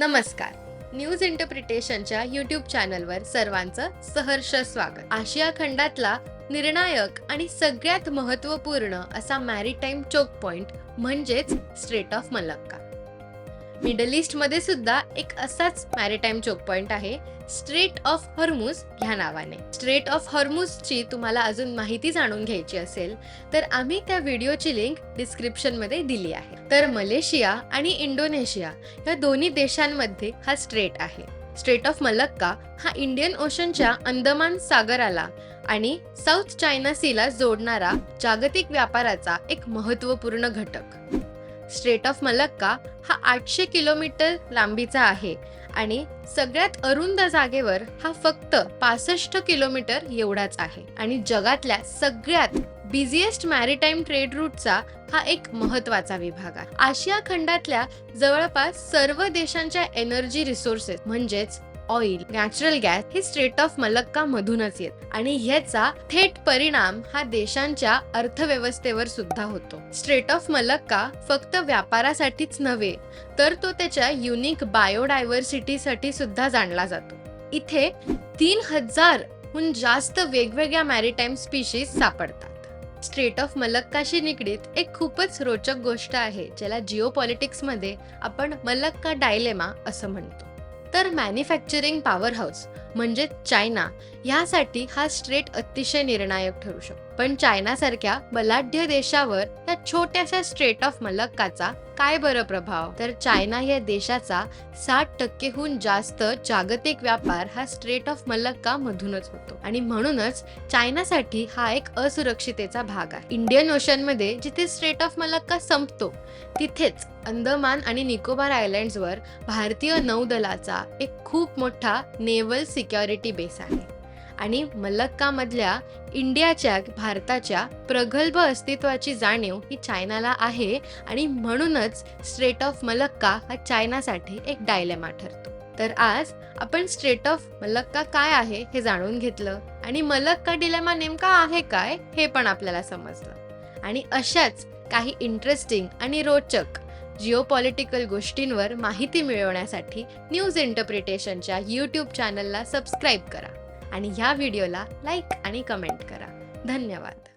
नमस्कार. News इंटरप्रिटेशनच्या YouTube चॅनलवर सर्वांचं सहर्ष स्वागत. आशिया खंडातला निर्णायक आणि सगळ्यात महत्त्वपूर्ण असा मॅरीटाईम चोक पॉइंट म्हणजेच स्ट्रेट ऑफ मलक्का. मिडल ईस्टमध्ये सुद्धा एक असाच मॅरिटाईम चोक पॉइंट आहे. स्ट्रेट ऑफ हॉर्मुज ह्या नावाने. स्ट्रेट ऑफ हॉर्मुजची तुम्हाला अजून माहिती जाणून घ्यायची असेल तर आम्ही त्या व्हिडिओची लिंक डिस्क्रिप्शनमध्ये दिली आहे. तर मलेशिया आणि इंडोनेशिया या दोन्ही देशांमध्ये हा स्ट्रेट आहे. स्ट्रेट ऑफ मलक्का हा इंडियन ओशनच्या अंदमान सागराला आणि साऊथ चायना सीला जोडणारा जागतिक व्यापाराचा एक महत्त्वपूर्ण घटक. स्ट्रेट ऑफ मलक्का हा आठशे किलोमीटर लांबीचा आहे आणि सगळ्यात अरुंद जागेवर हा फक्त पासष्ट किलोमीटर एवढाच आहे. आणि जगातल्या सगळ्यात बिझिएस्ट मॅरीटाईम ट्रेड रूटचा हा एक महत्त्वाचा विभाग आहे. आशिया खंडातल्या जवळपास सर्व देशांच्या एनर्जी रिसोर्सेस म्हणजेच ऑइल नॅचरल गॅस हे स्ट्रेट ऑफ मलक्का मधूनच येत. आणि ह्याचा थेट परिणाम हा देशांच्या अर्थव्यवस्थेवर सुद्धा होतो. स्ट्रेट ऑफ मलक्का फक्त व्यापारासाठीच नव्हे तर तो त्याच्या युनिक बायोडायव्हर्सिटीसाठी सुद्धा जाणला जातो. इथे तीन हजार हून जास्त वेगवेगळ्या मॅरीटाईम स्पीशीज सापडतात. स्ट्रेट ऑफ मलक्काशी निगडीत एक खूपच रोचक गोष्ट आहे ज्याला जिओ पॉलिटिक्समध्ये आपण मलक्का डायलेमा असं म्हणतो. तर मॅन्युफॅक्चरिंग पॉवर हाऊस म्हणजे चायना यासाठी हा स्ट्रेट अतिशय निर्णायक ठरू शकतो. पण चायनासारख्या बलाढ्य देशावर या छोट्याशा स्ट्रेट ऑफ मलक्काचा काय बरं प्रभाव? तर चायना या देशाचा साठ टक्केहून जास्त जागतिक व्यापार हा स्ट्रेट ऑफ मलक्का मधूनच होतो. आणि म्हणूनच चायनासाठी हा एक असुरक्षितेचा भाग आहे. इंडियन ओशनमध्ये जिथे स्ट्रेट ऑफ मलक्का संपतो तिथेच अंदमान आणि निकोबार आयलँड्सवर भारतीय नौदलाचा एक खूप मोठा नेव्हल सिक्युरिटी बेस आहे. आणि मलक्कामधल्या इंडियाच्या भारताच्या प्रगल्भ अस्तित्वाची जाणीव ही चायनाला आहे आणि म्हणूनच स्ट्रेट ऑफ मलक्का हा चायनासाठी एक डायलेमा ठरतो. तर आज आपण स्ट्रेट ऑफ मलक्का काय आहे हे जाणून घेतलं आणि मलक्का डिलेमा नेमका आहे काय हे पण आपल्याला समजलं. आणि अशाच काही इंटरेस्टिंग आणि रोचक जिओपॉलिटिकल गोष्टींवर माहिती मिळवण्यासाठी न्यूज इंटरप्रिटेशनच्या यूट्यूब चॅनलला सबस्क्राईब करा. आणि ह्या व्हिडिओला लाईक आणि कमेंट करा. धन्यवाद.